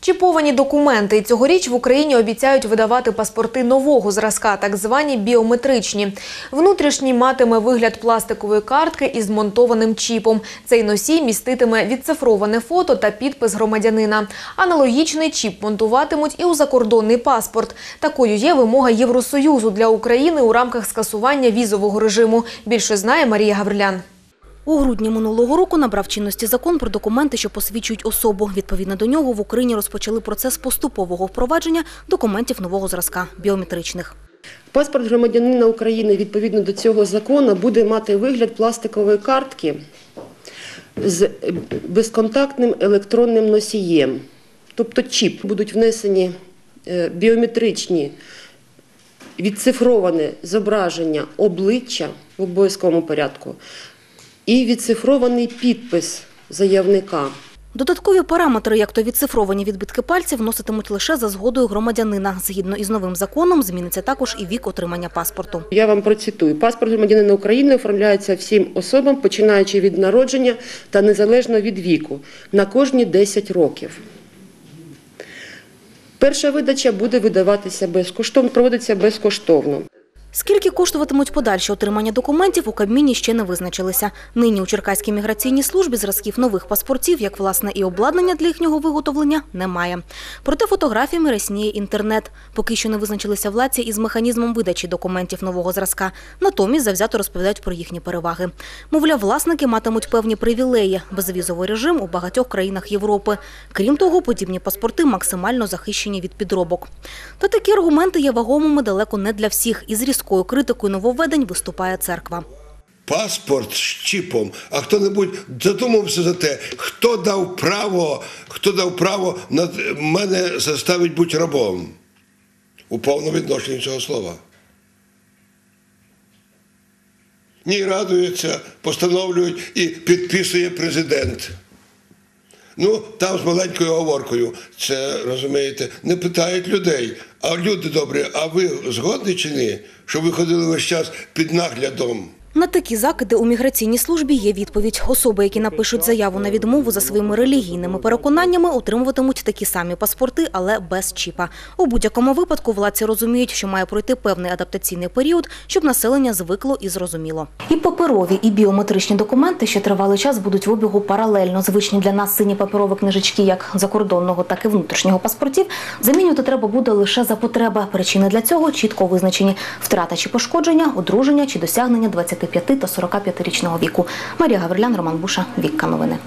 Чіповані документи. Цьогоріч в Україні обіцяють видавати паспорти нового зразка, так звані біометричні. Внутрішній матиме вигляд пластикової картки із змонтованим чіпом. Цей носій міститиме відцифроване фото та підпис громадянина. Аналогічний чіп монтуватимуть і у закордонний паспорт. Такою є вимога Євросоюзу для України у рамках скасування візового режиму. Більше знає Марія Гаврилян. У грудні минулого року набрав чинності закон про документи, що посвідчують особу. Відповідно до нього в Україні розпочали процес поступового впровадження документів нового зразка біометричних. Паспорт громадянина України відповідно до цього закону буде мати вигляд пластикової картки з безконтактним електронним носієм. Тобто чіп будуть внесені е, біометричні відцифроване зображення обличчя в обов'язковому порядку і відцифрований підпис заявника. Додаткові параметри, як то відцифровані відбитки пальців, вноситимуть лише за згодою громадянина. Згідно із новим законом, зміниться також і вік отримання паспорту. Я вам процитую. Паспорт громадянина України оформляється всім особам, починаючи від народження та незалежно від віку, на кожні 10 років. Перша видача буде видаватися безкоштовно, проводиться безкоштовно. Скільки коштуватимуть подальші отримання документів, у Кабміні ще не визначилися. Нині у Черкаській міграційній службі зразків нових паспортів, як власне і обладнання для їхнього виготовлення, немає. Проте фотографіями рясніє інтернет. Поки що не визначилися владці із механізмом видачі документів нового зразка. Натомість завзято розповідають про їхні переваги. Мовляв, власники матимуть певні привілеї, безвізовий режим у багатьох країнах Європи. Крім того, подібні паспорти максимально захищені від підробок. Та такі аргументи є вагомими далеко не для всіх. Із різкою критикою нововведень виступає церква. паспорт з чіпом, а хто-небудь задумався за те, хто дав право, хто дав право над мене заставить бути рабом у повному відношенні цього слова. Ні, радуються, постановлюють і підписує президент. Ну, там з маленькою оговоркою. Це, розумієте, не питають людей. А люди добрі, а ви згодні чи ні? Що ви ходили весь час під наглядом? На такі закиди у міграційній службі є відповідь. Особи, які напишуть заяву на відмову за своїми релігійними переконаннями, отримуватимуть такі самі паспорти, але без чіпа. У будь-якому випадку владці розуміють, що має пройти певний адаптаційний період, щоб населення звикло і зрозуміло. І паперові, і біометричні документи, що тривалий час будуть в обігу паралельно. Звичні для нас сині паперові книжечки, як закордонного, так і внутрішнього паспортів, замінювати треба буде лише за потреби. Причини для цього чітко визначені: втрата чи пошкодження, одруження чи досягнення 25 та 45-річного віку. Марія Гаврилян, Роман Буша, Вікка новини.